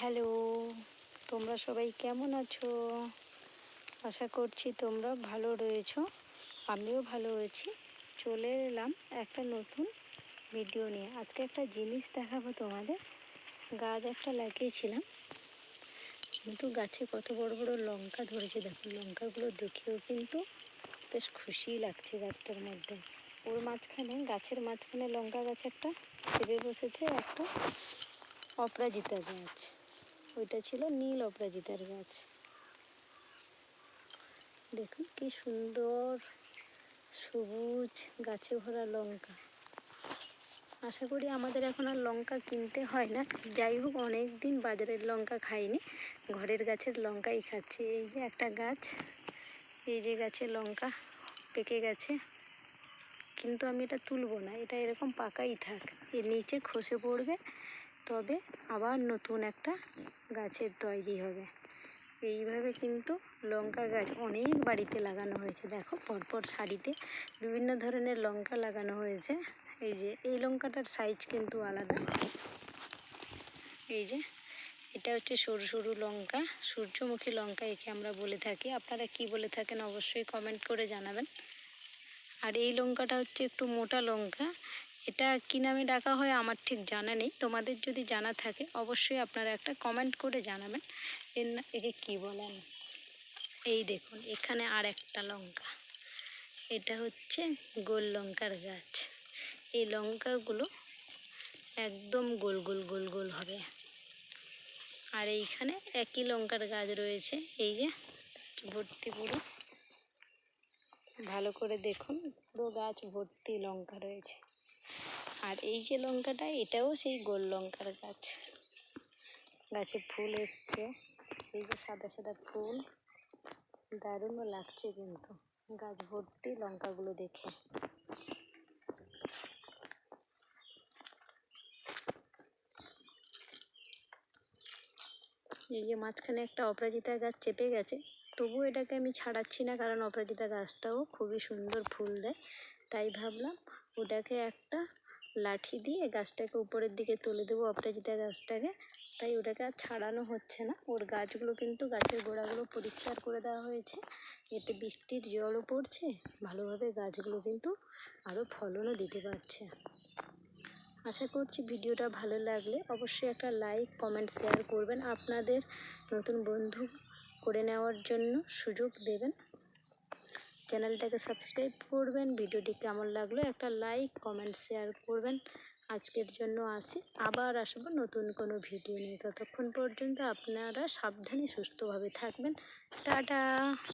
Hello, তোমরা সবাই কেমন আছো? আশা করছি তোমরা ভালো রয়েছো, আমিও ভালো রয়েছি। চলে এলাম একটা নতুন ভিডিও নিয়ে। আজকে একটা জিনিস দেখাবো তোমাদের। গাছ একটা লাগিয়েছিলাম। কিন্তু গাছে কত বড় বড় লঙ্কা ধরেছে। দেখো, লঙ্কাগুলো দেখেও কিন্তু বেশ খুশি লাগছে গাছটার মধ্যে। ওর মাঝখানে, গাছের মাঝখানে লঙ্কা গাছ একটা চেপে বসেছে একটা অপরাজিতা গাছ। ওইটা ছিল নীল অপরাজিতার গাছ। দেখুন কি সুন্দর সবুজ গাছে ভরা লঙ্কা। আশা করি আমাদের এখন আর লঙ্কা কিনতে হয় না। যাই হোক অনেক দিন বাজারের লঙ্কা খাইনি। ঘরের গাছের লঙ্কাই খাচ্ছি। এই যে একটা গাছ, এই যে গাছে লঙ্কা পেকে গেছে। কিন্তু আমি এটা তুলবো না। এটা এরকম পাকাই থাক। এর নিচে খসে পড়বে। তবে আবার নতুন একটা গাছের তৈরি হবে। এইভাবে কিন্তু লঙ্কা গাছ অনেক বাড়িতে লাগানো হয়েছে। দেখো, পরপর সারিতে বিভিন্ন ধরনের লঙ্কা লাগানো হয়েছে। এই যে, এই লঙ্কাটার সাইজ কিন্তু আলাদা। এই যে, এটা হচ্ছে সরু সরু লঙ্কা, সূর্যমুখী লঙ্কা একে আমরা বলে থাকি। আপনারা কি বলে থাকেন অবশ্যই কমেন্ট করে জানাবেন। আর এই লঙ্কাটা হচ্ছে একটু মোটা লঙ্কা। এটা কী নামে ডাকা হয় আমার ঠিক জানা নেই। তোমাদের যদি জানা থাকে, অবশ্যই আপনারা একটা কমেন্ট করে জানাবেন। এর একে কী বলেন? এই দেখুন, এখানে আর একটা লঙ্কা। এটা হচ্ছে গোল লঙ্কার গাছ। এই লঙ্কাগুলো একদম গোল গোল গোল গোল হবে। আর এইখানে একই লঙ্কার গাছ রয়েছে। এই যে ভর্তি পুরো। ভালো করে দেখুন, পুরো গাছ ভর্তি লঙ্কা রয়েছে। আর এই যে লঙ্কাটা, এটাও সেই গোল লঙ্কার গাছ। গাছে ফুল এসছে। এই যে সাদা সাদা ফুল। দারুণও লাগছে কিন্তু। গাছ ভর্তি লঙ্কাগুলো দেখে। এই যে মাঝখানে একটা অপরাজিতা গাছ চেপে গেছে। তবুও এটাকে আমি ছাড়াচ্ছি না, কারণ অপরাজিতা গাছটাও খুবই সুন্দর ফুল দেয়। তাই ভাবলাম ওটাকে একটা লাঠি দিয়ে গাছটাকে উপরের দিকে তুলে দেবো, অপরাজিতা গাছটাকে। তাই ওটাকে আর ছাড়ানো হচ্ছে না। ওর গাছগুলো কিন্তু গাছের গোড়াগুলো পরিষ্কার করে দেওয়া হয়েছে। এতে বৃষ্টির জলও পড়ছে। ভালোভাবে গাছগুলো কিন্তু আরও ফলনও দিতে পারছে। আশা করছি ভিডিওটা ভালো লাগলে অবশ্যই একটা লাইক, কমেন্ট, শেয়ার করবেন। আপনাদের নতুন বন্ধু করে নেওয়ার জন্য সুযোগ দেবেন। চ্যানেলটাকে সাবস্ক্রাইব করবেন, ভিডিওটি কেমন লাগল একটা লাইক, কমেন্ট, শেয়ার করবেন। আজকের জন্য আসি, আবার আসব নতুন কোনো ভিডিও নিয়ে। ততক্ষণ পর্যন্ত আপনারা সাবধানে, সুস্থভাবে থাকবেন। টাটা!